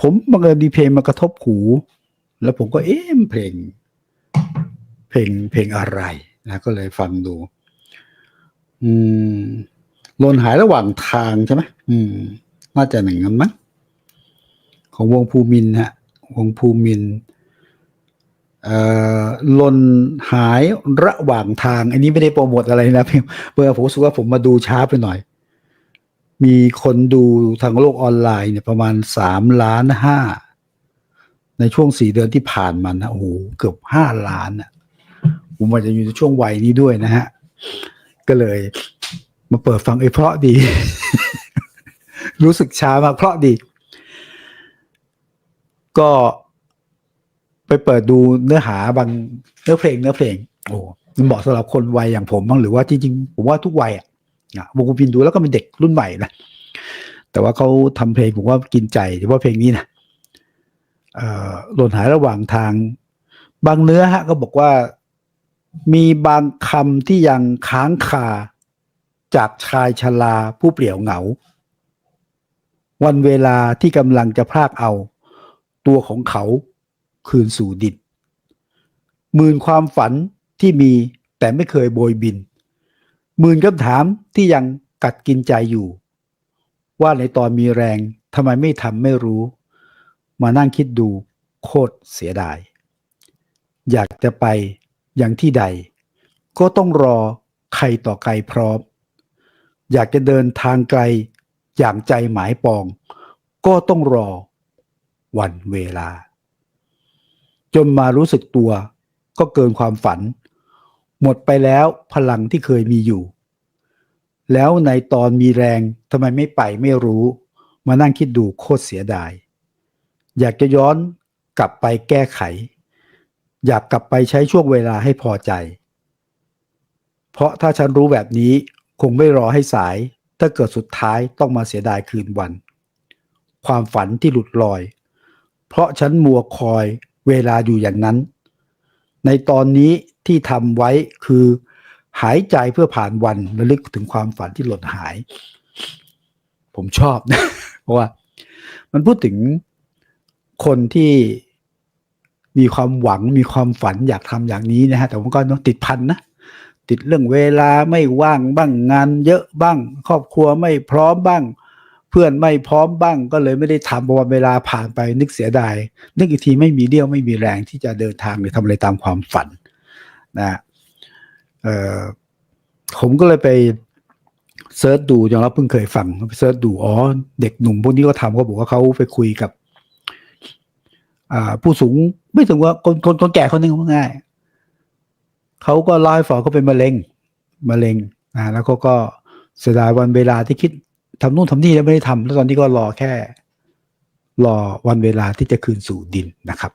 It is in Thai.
ผมบังเอิญมีเพลงมากระทบหู แล้วผมก็เอ๊ะเพลง เพลงเพลงอะไรนะก็เลยฟังดู อืมหล่นหายระหว่างทางใช่ไหมอืม น่าจะหนึ่งนั้นมั้งของวงภูมินฮะ วงภูมินเอ่อหล่นหายระหว่างทาง อันนี้ไม่ได้โปรโมทอะไรนะเพียงเพื่อผมสึกว่าผมมาดูช้าไปหน่อย มีคนดูทางโลกออนไลน์เนี่ยประมาณสามล้านห้าในช่วงสี่เดือนที่ผ่านมานะโอ้โหเกือบห้าล้านอะผมอาจจะอยู่ในช่วงวัยนี้ด้วยนะฮะ ก็เลยมาเปิดฟังเอยเพราะดี รู้สึกช้ามากเพราะดี ก็ไปเปิดดูเนื้อหาบางเนื้อเพลงเนื้อเพลง โอ้มันเหมาะสำหรับคนวัยอย่างผมบ้างหรือว่าจริงๆผมว่าทุกวัยอะ อะวงกุปินดูแล้วก็เป็นเด็กรุ่นใหม่นะแต่ว่าเขาทำเพลงผมว่ากินใจเฉพาะเพลงนี้นะเอ่อหล่นหายระหว่างทาง บางเนื้อฮะก็บอกว่ามีบางคำที่ยังค้างคาจากชายชราผู้เปลี่ยวเหงา วันเวลาที่กำลังจะพรากเอา ตัวของเขาคืนสู่ดินหมื่นความฝันที่มีแต่ไม่เคยโบยบิน หมื่นคำถามที่ยังกัดกินใจอยู่ ว่าในตอนมีแรงทำไมไม่ทำไม่รู้ มานั่งคิดดูโคตรเสียดาย อยากจะไปอย่างที่ใด ก็ต้องรอใครต่อใครพร้อม อยากจะเดินทางไกลอย่างใจหมายปอง ก็ต้องรอวันเวลา จนมารู้สึกตัวก็เกินความฝัน หมดไปแล้วพลังที่เคยมีอยู่ แล้วในตอนมีแรงทำไมไม่ไปไม่รู้ มานั่งคิดดูโคตรเสียดาย อยากจะย้อนกลับไปแก้ไข อยากกลับไปใช้ช่วงเวลาให้พอใจ เพราะถ้าฉันรู้แบบนี้คงไม่รอให้สาย ถ้าเกิดสุดท้ายต้องมาเสียดายคืนวัน ความฝันที่หลุดลอย เพราะฉันมัวคอยเวลาอยู่อย่างนั้น ในตอนนี้ที่ทำไว้คือหายใจเพื่อผ่านวันระลึกถึงความฝันที่หล่นหาย ผมชอบนะ เพราะว่า มันพูดถึงคนที่มีความหวังมีความฝันอยากทำอย่างนี้นะฮะ แต่ผมก็ติดพันนะติดเรื่องเวลาไม่ว่างบ้างงานเยอะบ้าง ครอบครัวไม่พร้อมบ้าง เพื่อนไม่พร้อมบ้างก็เลยไม่ได้ทำเพราะว่าเวลาผ่านไปนึกเสียดายนึกอีกทีไม่มีเรี่ยวไม่มีแรงที่จะเดินทางหรือทำอะไรตามความฝันนะเออผมก็เลยไปเซิร์ชดูอยอมรับเพิ่งเคยฟังไปเซิร์ชดูอ๋อเด็กหนุ่มพวกนี้ก็ทำเขาบอกว่าเขาไปคุยกับผู้สูงไม่ถึงว่าคนคนคนแก่คนหนึ่งง่ายเขาก็เล่าให้ฟังเขาเป็นมะเร็งมะเร็งอ่าแล้วเขาก็เสียดายวันเวลาที่คิด ทำนู่นทำนี่แล้วไม่ได้ทำแล้วตอนนี้ก็รอแค่ รอวันเวลาที่จะคืนสู่ดินนะครับ